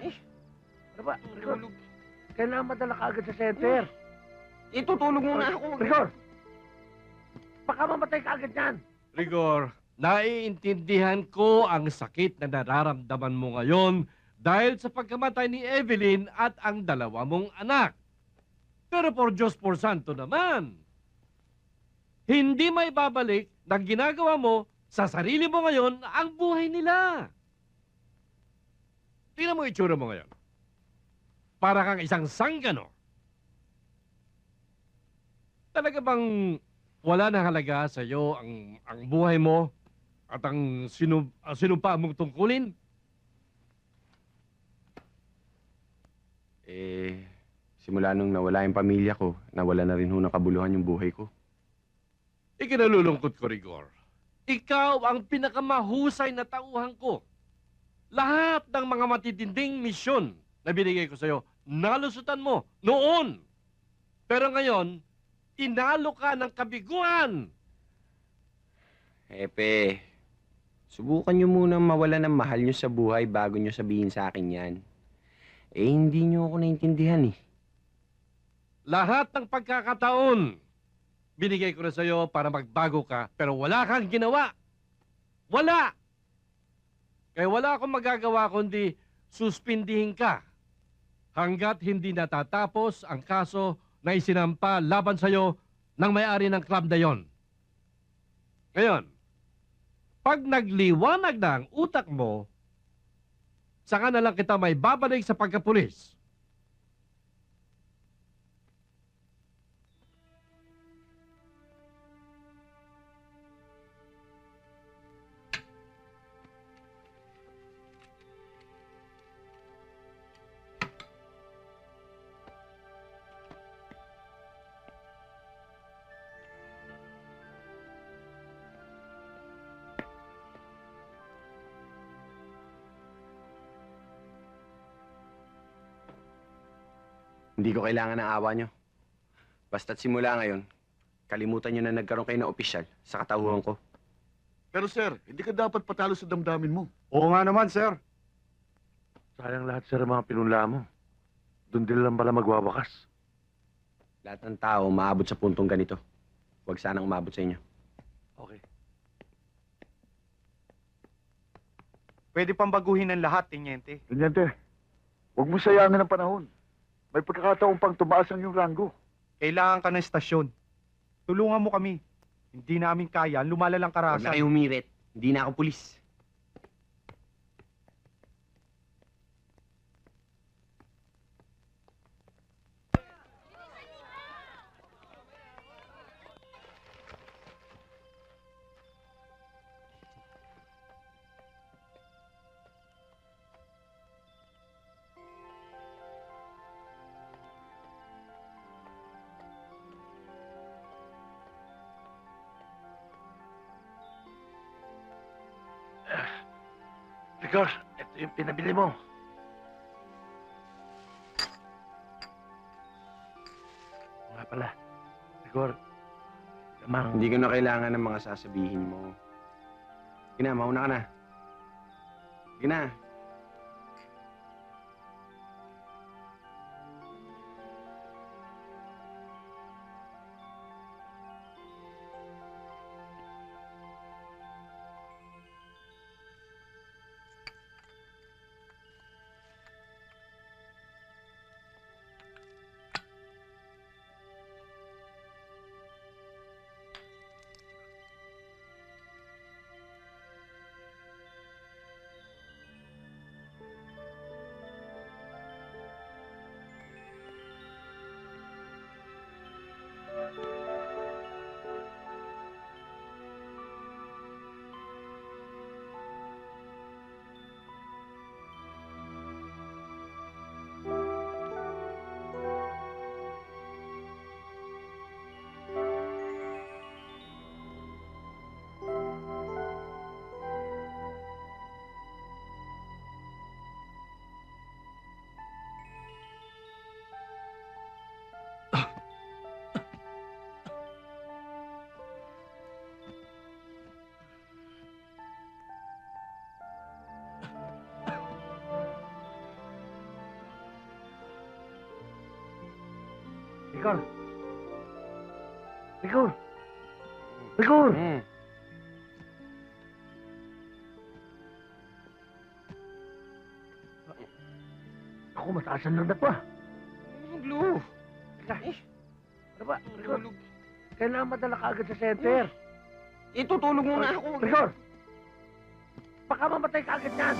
Eh, Ano ba? Rigor, tulog. kailangan madala ka agad sa center. Itutulog muna ako. Rigor! Baka mamatay ka agad yan. Rigor, naiintindihan ko ang sakit na nararamdaman mo ngayon dahil sa pagkamatay ni Evelyn at ang dalawa mong anak. Pero por Diyos por Santo naman, hindi may babalik ng ginagawa mo sa sarili mo ngayon ang buhay nila. Tingnan mo itsura mo ngayon. Para kang isang sanggano. Talaga bang wala na halaga sa iyo ang ang buhay mo at ang sinu ang sinumpa mong tungkulin? Eh, simula nung nawala yung pamilya ko, nawala na rin ho ng kabuluhan yung buhay ko. Ikinalulungkot ko, Rigor. Ikaw ang pinakamahusay na tauhan ko. Lahat ng mga matitinding misyon na binigay ko sa'yo, nalusutan mo noon. Pero ngayon, inalo ka ng kabiguan. Epe, subukan nyo muna mawala ng mahal nyo sa buhay bago nyo sabihin sa akin yan. Eh, hindi nyo ako naintindihan eh. Lahat ng pagkakataon, binigay ko na sa'yo para magbago ka, pero wala kang ginawa. Wala! Kaya wala akong magagawa kundi suspindihin ka hanggat hindi natatapos ang kaso na isinampa laban sa'yo ng may-ari ng club na yon. Ngayon, pag nagliwanag na ang utak mo, saka na lang kita may babalik sa pagkapulis. Hindi ko kailangan ng awa nyo. Basta't simula ngayon, kalimutan nyo na nagkaroon kayo ng opisyal sa katauhan ko. Pero sir, hindi ka dapat patalo sa damdamin mo. Oo nga naman, sir. Sayang lahat sir ang mga pinunla mo. Doon din lang pala magwawakas. Lahat ng tao maabot sa puntong ganito. Huwag sanang umabot sa inyo. Okay. Pwede pang baguhin ang lahat, Tenyente. Tanyente, huwag mo sayangin ang panahon. May pagkakataon pang tumaas ang iyong ranggo. Kailangan ka ng estasyon. Tulungan mo kami. Hindi namin kaya ang lumalalang Huwag na karasan. kayo humirit. Hindi na ako pulis. Rigor, ito yung pinabili mo. Nga pala. Rigor, lamang. Hindi ko na kailangan ng mga sasabihin mo. Sige na, mauna ka na. Sige na. Rigor! Rigor! Rigor! Hmm. Ako, mataas ang landat pa. Blue. Teka. Ano ba? Rigor, kailangan madala ka agad sa center. Itutulog muna ako. Rigor! Baka mamatay ka agad yan.